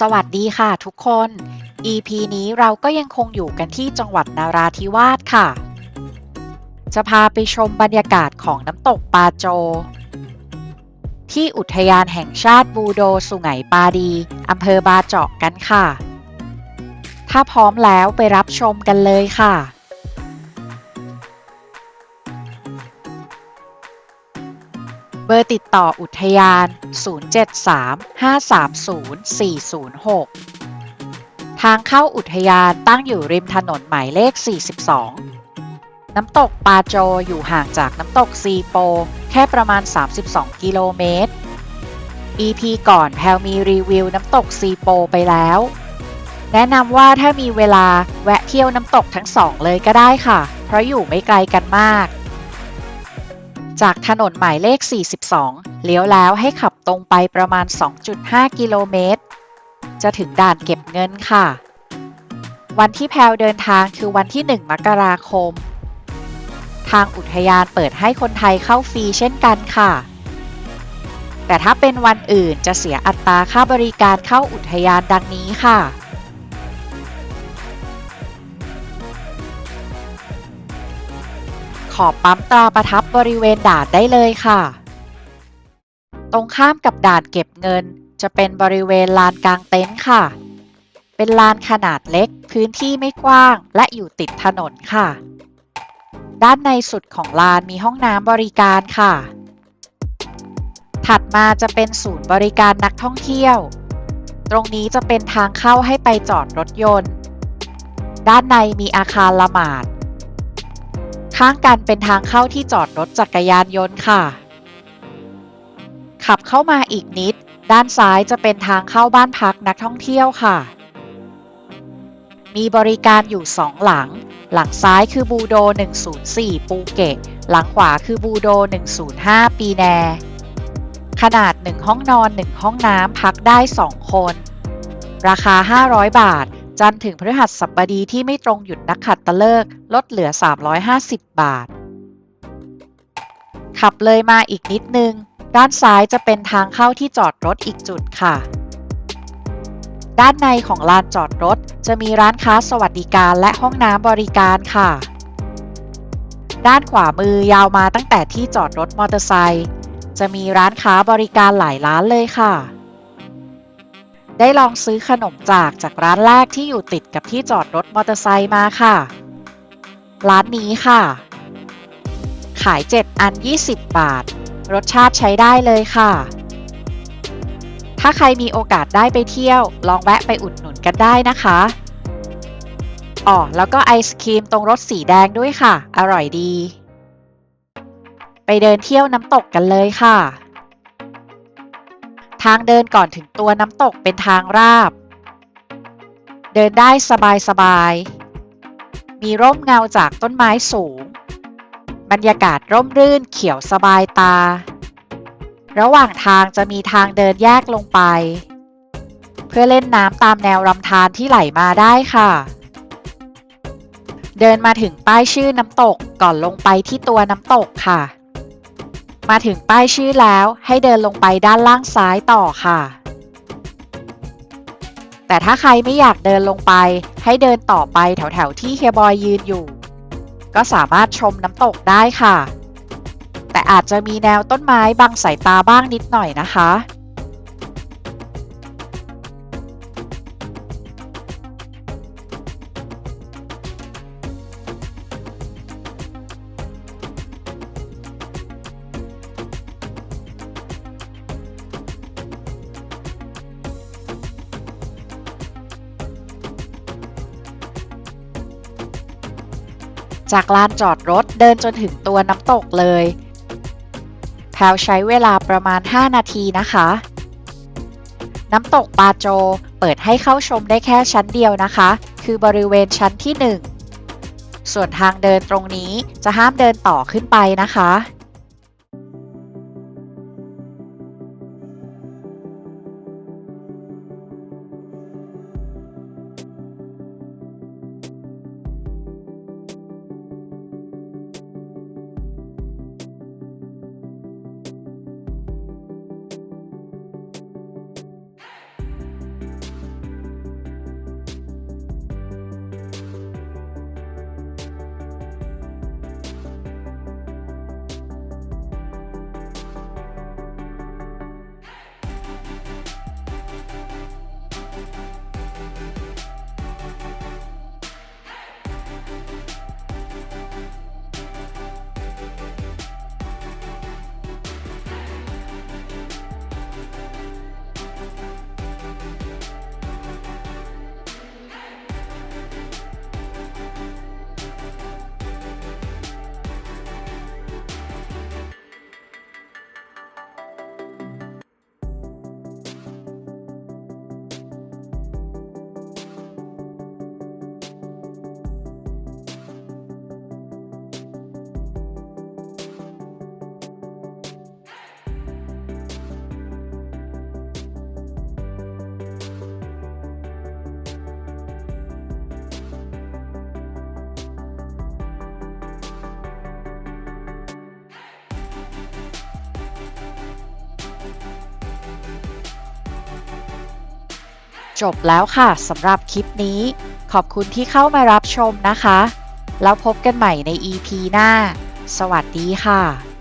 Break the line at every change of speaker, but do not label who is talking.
สวัสดีค่ะทุกคน EP นี้เราก็ยังคงอยู่กันที่จังหวัดนาราธิวาสค่ะ จะพาไปชมบรรยากาศของน้ำตกปาโจ ที่อุทยานแห่งชาติบูโดสุไหงปาดีอำเภอบาเจาะกันค่ะ ถ้าพร้อมแล้วไปรับชมกันเลยค่ะ อร์ติดต่ออุทยาน 073-530-406 ทางเข้าอุทยานตั้งอยู่ริมถนนหมายเลข 42 น้ำตกปาโจอยู่ห่างจากน้ำตกซีโป แค่ประมาณ 32 กิโลเมตร EP ก่อนแพลมีรีวิวน้ำตกซีโปไปแล้ว แนะนำว่าถ้ามีเวลาแวะเที่ยวน้ำตกทั้งสองเลยก็ได้ค่ะ เพราะอยู่ไม่ไกลกันมาก จากถนนหมายเลข 42 เลี้ยวแล้วให้ขับตรงไปประมาณ 2.5 กิโลเมตร จะถึงด่านเก็บเงินค่ะ วันที่แพลวเดินทางคือวันที่ 1 มกราคม ทางอุทยานเปิดให้คนไทยเข้าฟรีเช่นกันค่ะ แต่ถ้าเป็นวันอื่นจะเสียอัตราค่าบริการเข้าอุทยานดังนี้ค่ะ ขอปั๊มตราประทับบริเวณด่านได้เลยค่ะ ตรงข้ามกับด่านเก็บเงิน จะเป็นบริเวณลานกลางเต็นท์ค่ะ เป็นลานขนาดเล็ก พื้นที่ไม่กว้าง และอยู่ติดถนนค่ะ ด้านในสุดของลานมีห้องน้ำบริการค่ะ ถัดมาจะเป็นศูนย์บริการนักท่องเที่ยว ตรงนี้จะเป็นทางเข้าให้ไปจอดรถยนต์ ด้านในมีอาคารละหมาด ข้างกันเป็นทางเข้าที่จอดรถจักรยานยนต์ค่ะ ขับเข้ามาอีกนิด ด้านซ้ายจะเป็นทางเข้าบ้านพักนักท่องเที่ยวค่ะ มีบริการอยู่สองหลัง หลังซ้ายคือบูโด 104 ปูเกะหลังขวาคือบูโด 105 ปีแน ขนาด 1 ห้องนอน 1 ห้องน้ำพักได้ 2 คน ราคา 500 บาท จันทร์ถึงพฤหัสบดีที่ไม่ตรงหยุดนักขัดตะเลิกลดเหลือ 350 บาท ขับเลยมาอีกนิดนึง ด้านซ้ายจะเป็นทางเข้าที่จอดรถอีกจุดค่ะ ด้านในของลานจอดรถ จะมีร้านค้าสวัสดิการและห้องน้ำบริการค่ะ ด้านขวามือยาวมาตั้งแต่ที่จอดรถมอเตอร์ไซค์จะมีร้านค้าบริการหลายร้านเลยค่ะ ได้ลองซื้อขนมจากจากร้านแรกที่อยู่ติดกับที่จอดรถมอเตอร์ไซค์มาค่ะ ร้านนี้ค่ะ ขาย 7 อัน 20 บาท รสชาติใช้ได้เลยค่ะ ถ้าใครมีโอกาสได้ไปเที่ยว ลองแวะไปอุดหนุนกันได้นะคะอ๋อแล้วก็ไอศครีมตรงรถสีแดงด้วยค่ะ อร่อยดี ไปเดินเที่ยวน้ำตกกันเลยค่ะ ทางเดินก่อนถึงตัวน้ำตกเป็นทางราบ เดินได้สบายๆมีร่มเงาจากต้นไม้สูง บรรยากาศร่มรื่นเขียวสบายตา ระหว่างทางจะมีทางเดินแยกลงไป เพื่อเล่นน้ำตามแนวลำธารที่ไหลมาได้ค่ะ เดินมาถึงป้ายชื่อน้ำตกก่อนลงไปที่ตัวน้ำตกค่ะ มาถึงป้ายชื่อแล้วให้เดินลงไปด้านล่างซ้ายต่อค่ะ แต่ถ้าใครไม่อยากเดินลงไป ให้เดินต่อไปแถวๆที่เฮียบอยยืนอยู่ ก็สามารถชมน้ำตกได้ค่ะ แต่อาจจะมีแนวต้นไม้บังสายตาบ้างนิดหน่อยนะคะ จากลานจอดรถเดินจนถึงตัวน้ำตกเลย แพลวใช้เวลาประมาณ 5 นาทีนะคะ น้ำตกปาโจเปิดให้เข้าชมได้แค่ชั้นเดียวนะคะ คือบริเวณชั้นที่ 1 ส่วนทางเดินตรงนี้จะห้ามเดินต่อขึ้นไปนะคะ จบแล้วค่ะสำหรับคลิปนี้ ขอบคุณที่เข้ามารับชมนะคะ แล้วพบกันใหม่ใน EP หน้า สวัสดีค่ะ